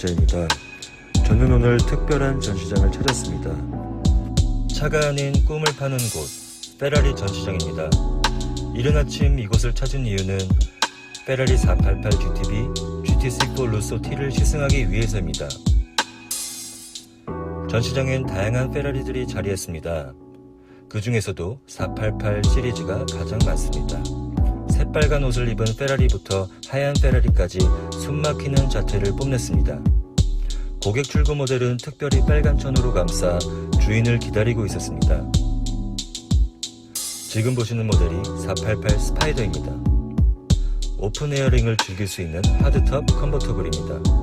기 기자입니다. 저는 오늘 특별한 전시장을 찾았습니다. 차가 아닌 꿈을 파는 곳, 페라리 전시장입니다. 이른 아침 이곳을 찾은 이유는 페라리 488 GTB GT3 루소 T를 시승하기 위해서입니다. 전시장엔 다양한 페라리들이 자리했습니다. 그 중에서도 488 시리즈가 가장 많습니다. 새빨간 옷을 입은 페라리부터 하얀 페라리까지 숨막히는 자태를 뽐냈습니다. 고객 출고 모델은 특별히 빨간 천으로 감싸 주인을 기다리고 있었습니다. 지금 보시는 모델이 488 스파이더입니다. 오픈 에어링을 즐길 수 있는 하드톱 컨버터블입니다.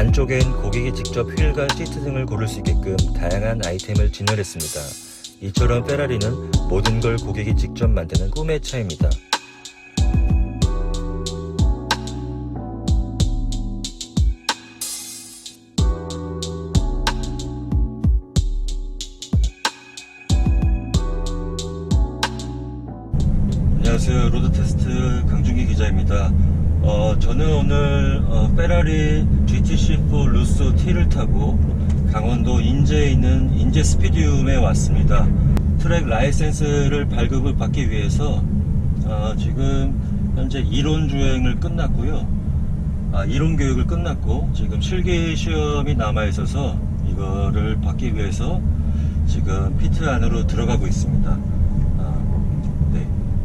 안쪽엔 고객이 직접 휠과 시트 등을 고를 수 있게끔 다양한 아이템을 진열했습니다. 이처럼 페라리는 모든 걸 고객이 직접 만드는 꿈의 차입니다. 안녕하세요. 로드 테스트 강준기 기자입니다. 어, 저는 오늘 어, 페라리 GTC4 루소 T를 타고 강원도 인제에 있는 인제 스피디움에 왔습니다. 트랙 라이센스를 발급을 받기 위해서 어, 지금 현재 이론 주행을 끝났고요. 아, 이론 교육을 끝났고 지금 실기 시험이 남아 있어서 이거를 받기 위해서 지금 피트 안으로 들어가고 있습니다.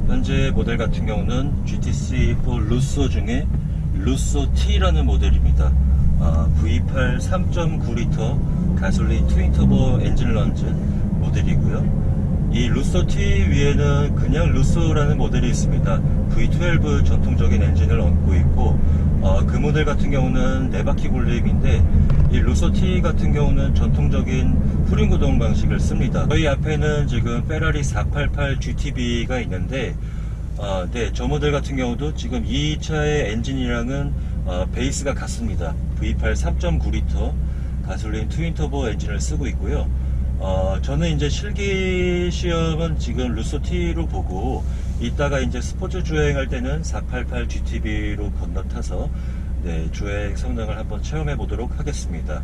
현재 모델 같은 경우는 GTC4 루소 중에 루소 T라는 모델입니다. 아, V8 3.9L 가솔린 트윈터보 엔진 런즈 모델이고요. 이 루소 T 위에는 그냥 루소라는 모델이 있습니다. V12 전통적인 엔진을 얹고 있고 어, 그 모델 같은 경우는 네 바퀴 굴림인데 이 루소 T 같은 경우는 전통적인 후륜 구동 방식을 씁니다. 저희 앞에는 지금 페라리 488 GTB가 있는데 어, 네, 저 모델 같은 경우도 지금 이 차의 엔진이랑은 어, 베이스가 같습니다. V8 3.9L 가솔린 트윈터보 엔진을 쓰고 있고요. 어, 저는 이제 실기 시험은 지금 루소 T로 보고 이따가 이제 스포츠 주행할 때는 488 GTB로 건너타서 네, 주행 성능을 한번 체험해 보도록 하겠습니다.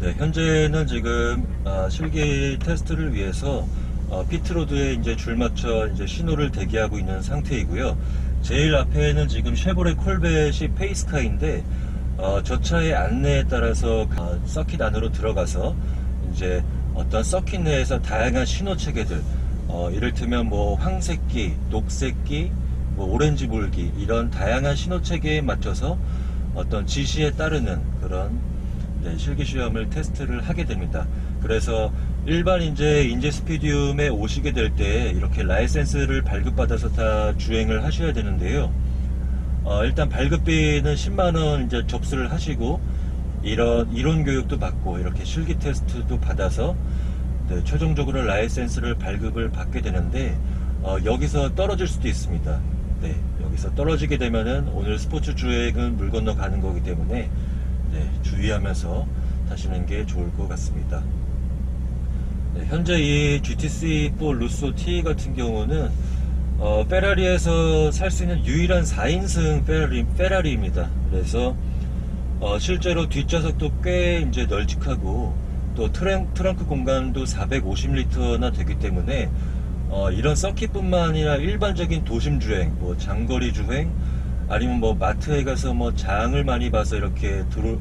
네, 현재는 지금 아, 실기 테스트를 위해서 어, 피트로드에 이제 줄 맞춰 이제 신호를 대기하고 있는 상태이고요. 제일 앞에는 지금 쉐보레 콜벳이 페이스카인데 어, 저 차의 안내에 따라서 가- 서킷 안으로 들어가서 이제 어떤 서킷 내에서 다양한 신호 체계들 어, 이를테면 뭐 황색기, 녹색기, 뭐 오렌지 불기 이런 다양한 신호 체계에 맞춰서 어떤 지시에 따르는 그런 네, 실기 시험을 테스트를 하게 됩니다. 그래서 일반 이제 인제 스피디움에 오시게 될 때 이렇게 라이센스를 발급받아서 다 주행을 하셔야 되는데요. 어, 일단 발급비는 10만 원 이제 접수를 하시고 이런 이론 교육도 받고 이렇게 실기 테스트도 받아서 네, 최종적으로 라이센스를 발급을 받게 되는데 어, 여기서 떨어질 수도 있습니다. 네, 여기서 떨어지게 되면은 오늘 스포츠 주행은 물 건너 가는 거기 때문에 네, 주의하면서 타시는 게 좋을 것 같습니다. 네, 현재 이 GTC4 루소 T 같은 경우는 어, 페라리에서 살 수 있는 유일한 4인승 페라리, 페라리입니다. 그래서 어, 실제로 뒷좌석도 꽤 이제 널찍하고 또 트렁, 트렁크 공간도 450리터나 되기 때문에 어, 이런 서킷뿐만 아니라 일반적인 도심 주행, 뭐 장거리 주행, 아니면 뭐 마트에 가서 뭐 장을 많이 봐서 이렇게 들어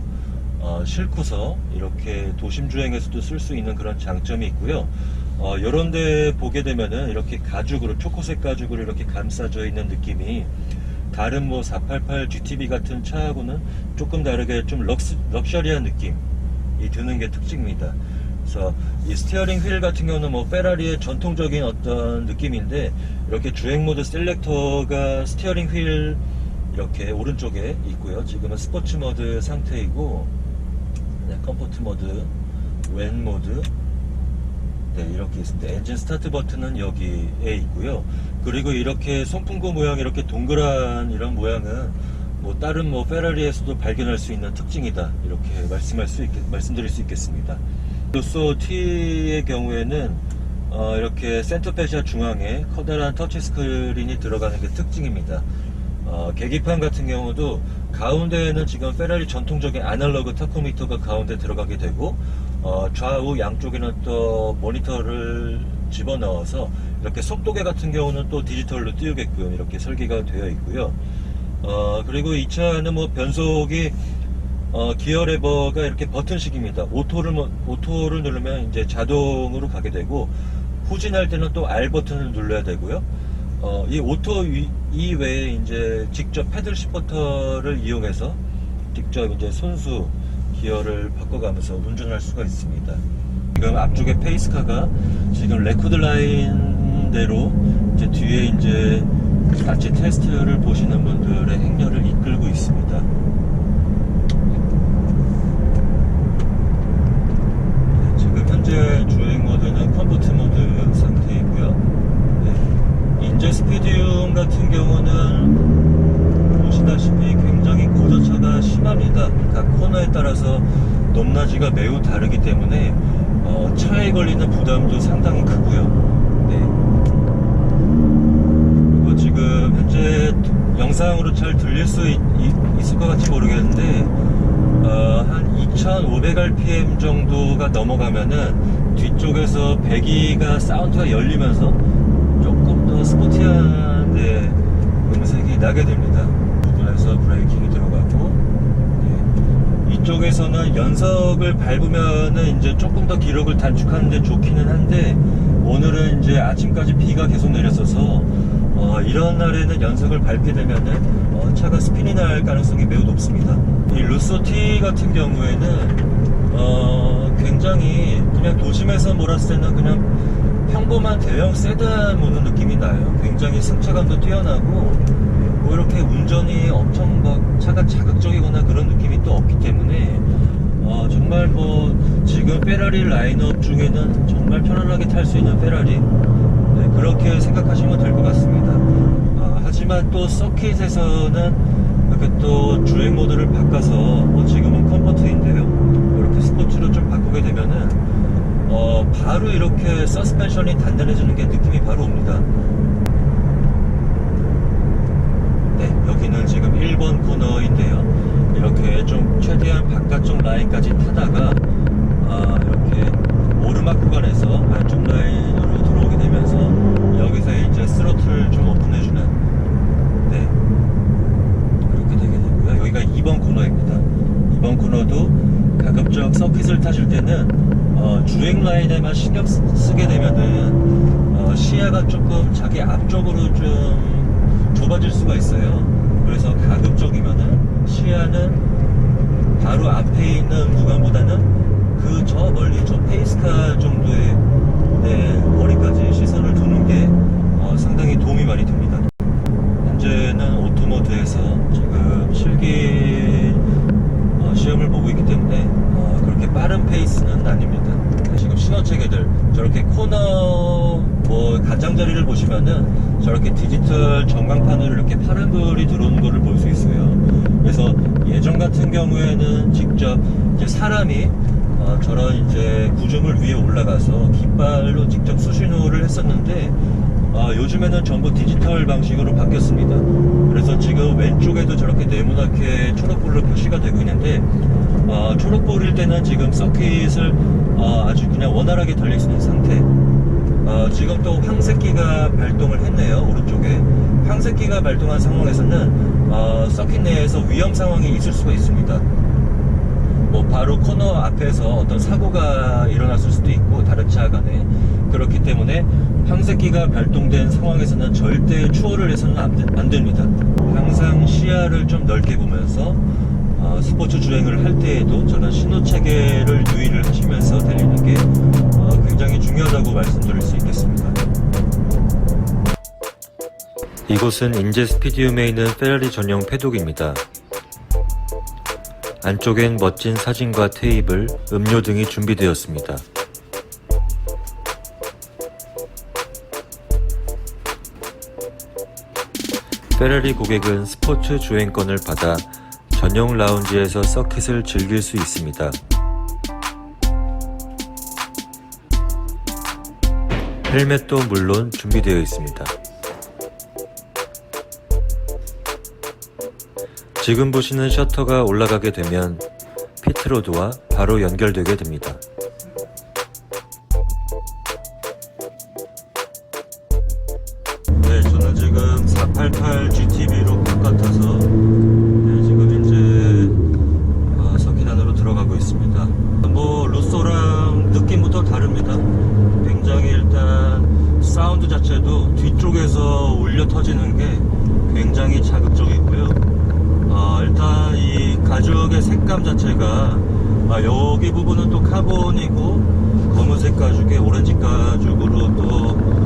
어, 싣고서 이렇게 도심 주행에서도 쓸 수 있는 그런 장점이 있고요. 어, 요런 데 보게 되면은 이렇게 가죽으로, 초코색 가죽으로 이렇게 감싸져 있는 느낌이 다른 뭐 488 GTB 같은 차하고는 조금 다르게 좀 럭스, 럭셔리한 느낌 이 드는 게 특징입니다. 그래서 이 스티어링 휠 같은 경우는 뭐 페라리의 전통적인 어떤 느낌인데 이렇게 주행 모드 셀렉터가 스티어링 휠 이렇게 오른쪽에 있고요. 지금은 스포츠 모드 상태이고 네, 컴포트 모드, 웬 모드 네, 이렇게 있습니다. 엔진 스타트 버튼은 여기에 있고요. 그리고 이렇게 송풍구 모양 이렇게 동그란 이런 모양은 뭐 다른 뭐 페라리에서도 발견할 수 있는 특징이다. 이렇게 말씀할 수 있겠, 말씀드릴 수 있겠습니다. 루소 T의 경우에는 어, 이렇게 센터페시아 중앙에 커다란 터치 스크린이 들어가는 게 특징입니다. 어, 계기판 같은 경우도 가운데에는 지금 페라리 전통적인 아날로그 타코미터가 가운데 들어가게 되고 어, 좌우 양쪽에는 또 모니터를 집어넣어서 이렇게 속도계 같은 경우는 또 디지털로 띄우게끔 이렇게 설계가 되어 있고요. 어, 그리고 이 차는 뭐 변속이 어, 기어 레버가 이렇게 버튼식입니다. 오토를 뭐- 오토를 누르면 이제 자동으로 가게 되고 후진할 때는 또 R 버튼을 눌러야 되고요. 어, 이 오토 이, 이외에 이제 직접 패들 시퍼터를 이용해서 직접 이제 손수 기어를 바꿔가면서 운전할 수가 있습니다. 지금 앞쪽에 페이스카가 지금 레코드 라인대로 이제 뒤에 이제 같이 테스트를 보시는 분들의 행렬을 이끌고 있습니다. 네, 지금 현재 주행 모드는 컴포트 모드 상태이고요. 네, 인제 스피디움 같은 경우는 보시다시피 굉장히 고저차가 심합니다. 각 코너에 따라서 높낮이가 매우 다르기 때문에 어, 차에 걸리는 부담도 상당히 크고요. 네. 그리고 지금 현재 영상으로 잘 들릴 수 있, 을것 같이 모르겠는데 어, 한 2,500rpm 정도가 넘어가면은 뒤쪽에서 배기가 사운드가 열리면서 조금 더 스포티한 네, 음색이 나게 됩니다. 부분에서 브레이킹이 들어가고 네. 이쪽에서는 연석을 밟으면은 이제 조금 더 기록을 단축하는데 좋기는 한데 오늘은 이제 아침까지 비가 계속 내렸어서 어, 이런 날에는 연석을 밟게 되면은 어, 차가 스핀이 날 가능성이 매우 높습니다. 이 루소 T 같은 경우에는 어, 굉장히 그냥 도심에서 몰았을 때는 그냥 평범한 대형 세단 모는 느낌이 나요. 굉장히 승차감도 뛰어나고 뭐 이렇게 운전이 엄청 막 차가 자극적이거나 그런 느낌이 또 없기 때문에 어, 정말 뭐 지금 페라리 라인업 중에는 정말 편안하게 탈 수 있는 페라리 네, 그렇게 생각하시면 될 것 같습니다. 아, 하지만 또 서킷에서는 이렇게 또 주행 모드를 바꿔서 뭐 지금은 컴포트인데요. 이렇게 스포츠로 좀 바꾸게 되면은 어, 바로 이렇게 서스펜션이 단단해지는 게 느낌이 바로 옵니다. 네, 여기는 지금 1번 코너인데요. 이렇게 좀 최대한 바깥쪽 라인까지 타다가 아, 이렇게 오르막 구간에서 안쪽 라인으로 들어오게 되면서 여기서 이제 스로틀 좀 오픈해주는 네 그렇게 되게 되고요. 여기가 2번 코너입니다. 2번 코너도 가급적 서킷을 타실 때는 어, 주행 라인에만 신경 쓰- 쓰게 되면은 어, 시야가 조금 자기 앞쪽으로 좀 좁아질 수가 있어요. 그래서 가급적이면은 시야는 바로 앞에 있는 구간보다는 그 저 멀리 저 페이스카 정도의 네, 거리까지 시선을 두는 게 어, 상당히 도움이 많이 됩니다. 현재는 오토모드에서 지금 실기 어, 시험을 보고 있기 때문에 어, 그렇게 빠른 페이스는 아닙니다. 네, 지금 신호체계들 저렇게 코너 뭐 가장자리를 보시면은 저렇게 디지털 전광판으로 이렇게 파란불이 들어오는 거를 볼 수 있어요. 그래서 예전 같은 경우에는 직접 이제 사람이 어, 저런 이제 구조물 위에 올라가서 깃발로 직접 수신호를 했었는데 어, 요즘에는 전부 디지털 방식으로 바뀌었습니다. 그래서 지금 왼쪽에도 저렇게 네모나게 초록불로 표시가 되고 있는데 어, 초록불일 때는 지금 서킷을 어, 아주 그냥 원활하게 달릴 수 있는 상태. 어, 지금 또 황새끼가 발동을 했네요 오른쪽에 황새끼가 발동한 상황에서는 어, 서킷 내에서 위험 상황이 있을 수가 있습니다. 뭐 바로 코너 앞에서 어떤 사고가 일어났을 수도 있고 다른 차 간에 그렇기 때문에 황새끼가 발동된 상황에서는 절대 추월을 해서는 안, 되- 안 됩니다. 항상 시야를 좀 넓게 보면서 어, 스포츠 주행을 할 때에도 저는 신호 체계를 유의를 하시면서 달리는 게 어, 굉장히 중요하다고 말씀드릴 수 있겠습니다. 이곳은 인제 스피디움에 있는 페라리 전용 패독입니다. 안쪽엔 멋진 사진과 테이블, 음료 등이 준비되었습니다. 페라리 고객은 스포츠 주행권을 받아 전용 라운지에서 서킷을 즐길 수 있습니다. 헬멧도 물론 준비되어 있습니다. 지금 보시는 셔터가 올라가게 되면 피트로드와 바로 연결되게 됩니다. 네, 저는 지금 488 GTB로 바깥아서 네, 어. 뭐 다릅니다. 사운드 자체도 뒤쪽에서 울려 터지는 게 굉장히 자극적이고요. 어, 일단 이 가죽의 색감 자체가 아, 여기 부분은 또 카본이고 검은색 가죽에 오렌지 가죽으로 또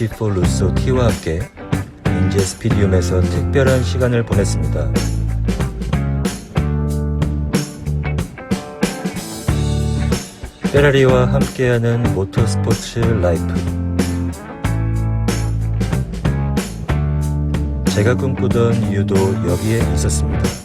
GTC4 루소 T와 함께 인제 스피디움에서 특별한 시간을 보냈습니다. 페라리와 함께하는 모터스포츠 라이프. 제가 꿈꾸던 이유도 여기에 있었습니다.